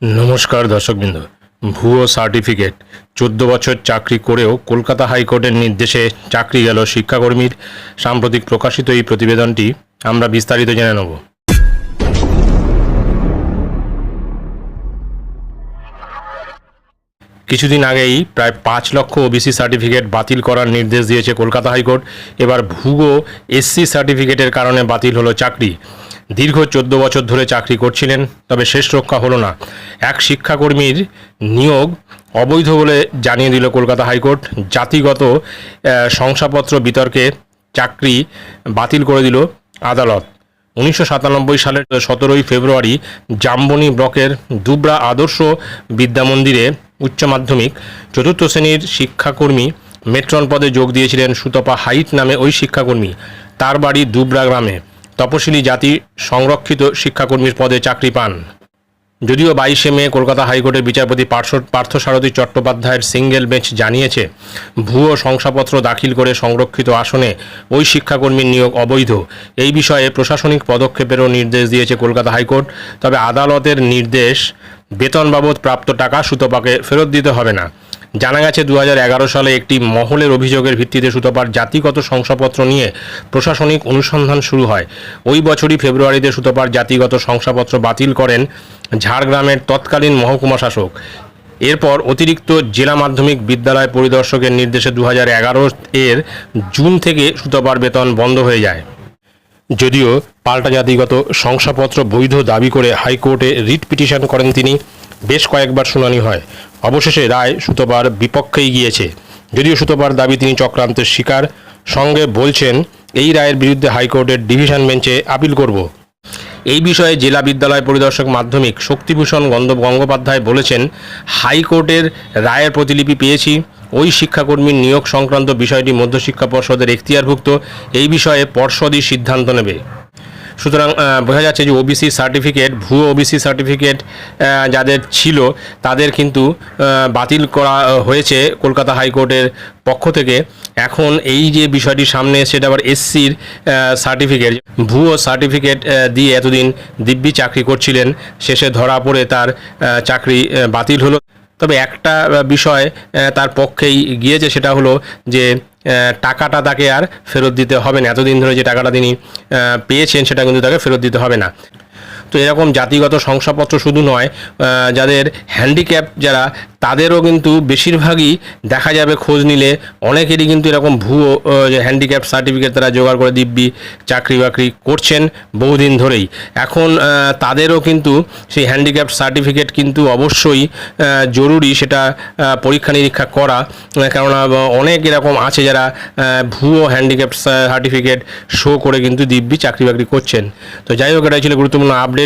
নমস্কার দর্শকবৃন্দ। ভুয়ো সার্টিফিকেট। চোদ্দ বছর চাকরি করেও কলকাতা হাইকোর্টের নির্দেশে চাকরি গেল শিক্ষাকর্মীর। সাম্প্রতিক প্রকাশিত এই প্রতিবেদনটি আমরা বিস্তারিত জেনে নেব। কিছুদিন আগেই প্রায় পাঁচ লক্ষ ওবিসি সার্টিফিকেট বাতিল করার নির্দেশ দিয়েছে কলকাতা হাইকোর্ট। এবার ভুয়ো এসসি সার্টিফিকেটের কারণে বাতিল হলো চাকরি। দীর্ঘ চোদ্দ বছর ধরে চাকরি করছিলেন, তবে শেষ রক্ষা হলো না। এক শিক্ষাকর্মীর নিয়োগ অবৈধ বলে জানিয়ে দিল কলকাতা হাইকোর্ট। জাতিগত শংসাপত্র বিতর্কে চাকরি বাতিল করে দিল আদালত। উনিশশো সাতানব্বই সালের সতেরোই ফেব্রুয়ারি জাম্বনি ব্লকের দুবরা আদর্শ বিদ্যামন্দিরে উচ্চ মাধ্যমিক, চতুর্থ শ্রেণির শিক্ষাকর্মী মেট্রন পদে যোগ দিয়েছিলেন সুতপা হাইট নামে ওই শিক্ষাকর্মী। তার বাড়ি দুবরা গ্রামে। তপশিলি জাতি সংরক্ষিত শিক্ষাকর্মীর পদে চাকরি পান। যদিও বাইশে মে কলকাতা হাইকোর্টের বিচারপতি পার্থসারথী চট্টোপাধ্যায়ের সিঙ্গেল বেঞ্চ জানিয়েছে, ভুয়ো শংসাপত্র দাখিল করে সংরক্ষিত আসনে ওই শিক্ষাকর্মীর নিয়োগ অবৈধ। এই বিষয়ে প্রশাসনিক পদক্ষেপেরও নির্দেশ দিয়েছে কলকাতা হাইকোর্ট। তবে আদালতের নির্দেশ বেতন বাবদ প্রাপ্ত টাকা সুতপাকে ফেরত দিতে হবে না। জানা গেছে দু হাজার এগারো সালে একটি মহলের অভিযোগের ভিত্তিতে সুতপার জাতিগত শংসাপত্র নিয়ে প্রশাসনিক অনুসন্ধান শুরু হয়। ওই বছরই ফেব্রুয়ারিতে সুতপার জাতিগত শংসাপত্র বাতিল করেন ঝাড়গ্রামের তৎকালীন মহকুমা শাসক। এরপর অতিরিক্ত জেলা মাধ্যমিক বিদ্যালয় পরিদর্শকের নির্দেশে দু হাজার এগারো এর জুন থেকে সুতপার বেতন বন্ধ হয়ে যায়। যদিও পাল্টা জাতিগত শংসাপত্র বৈধ দাবি করে হাইকোর্টে রিট পিটিশন করেন তিনি। বেশ কয়েকবার শুনানি হয়। অবশেষে রায় সুতোবার বিপক্ষেই গিয়েছে। যদিও সুতোবার দাবি তিনি চক্রান্তের শিকার, সঙ্গে বলছেন, এই রায়ের বিরুদ্ধে হাইকোর্টের ডিভিশন বেঞ্চে আপিল করব। এই বিষয়ে জেলা বিদ্যালয় পরিদর্শক মাধ্যমিক শক্তিভূষণ গঙ্গোপাধ্যায় বলেছেন, হাইকোর্টের রায়ের প্রতিলিপি পেয়েছি। ওই শিক্ষাকর্মীর নিয়োগ সংক্রান্ত বিষয়টি মধ্যশিক্ষা পর্ষদের এখতিয়ারভুক্ত। এই বিষয়ে পর্ষদই সিদ্ধান্ত নেবে। সুতরাং বোঝা যাচ্ছে যে ওবিসি সার্টিফিকেট ভুয়ো ওবিসি সার্টিফিকেট যাদের ছিল, তাদের কিন্তু বাতিল করা হয়েছে কলকাতা হাইকোর্টের পক্ষ থেকে। এখন এই যে বিষয়টি সামনে সেটা আবার এসসির সার্টিফিকেট ভুয়ো সার্টিফিকেট দিয়ে এতদিন দিব্যি চাকরি করছিলেন, শেষে ধরা পড়ে তার চাকরি বাতিল হলো। তবে একটা বিষয় তার পক্ষেই গিয়েছে, সেটা হলো যে টাকাটা তাকে আর ফেরত দিতে হবে না। এতদিন ধরে যে টাকাটা তিনি পেয়েছেন, সেটা কিন্তু তাকে ফেরত দিতে হবে না। তো এরকম জাতিগত শংসাপত্র শুধু নয় যাদের হ্যান্ডিক্যাপ যারা, তাদেরও কিন্তু বেশিরভাগই দেখা যাবে খোঁজ নিলে। অনেকেরই কিন্তু এরকম ভুয়ো যে হ্যান্ডিক্যাপ সার্টিফিকেট তারা জোগাড় করে দিব্যি চাকরি বাকরি করছেন বহুদিন ধরেই। এখন তাদেরও কিন্তু সেই হ্যান্ডিক্যাপ সার্টিফিকেট কিন্তু অবশ্যই জরুরি সেটা পরীক্ষা নিরীক্ষা করা। কেননা অনেক এরকম আছে যারা ভুয়ো হ্যান্ডিক্যাপ সার্টিফিকেট শো করে কিন্তু দিব্যি চাকরি বাকরি করছেন। তো যাই হোক, এটাই ছিল গুরুত্বপূর্ণ আপডেট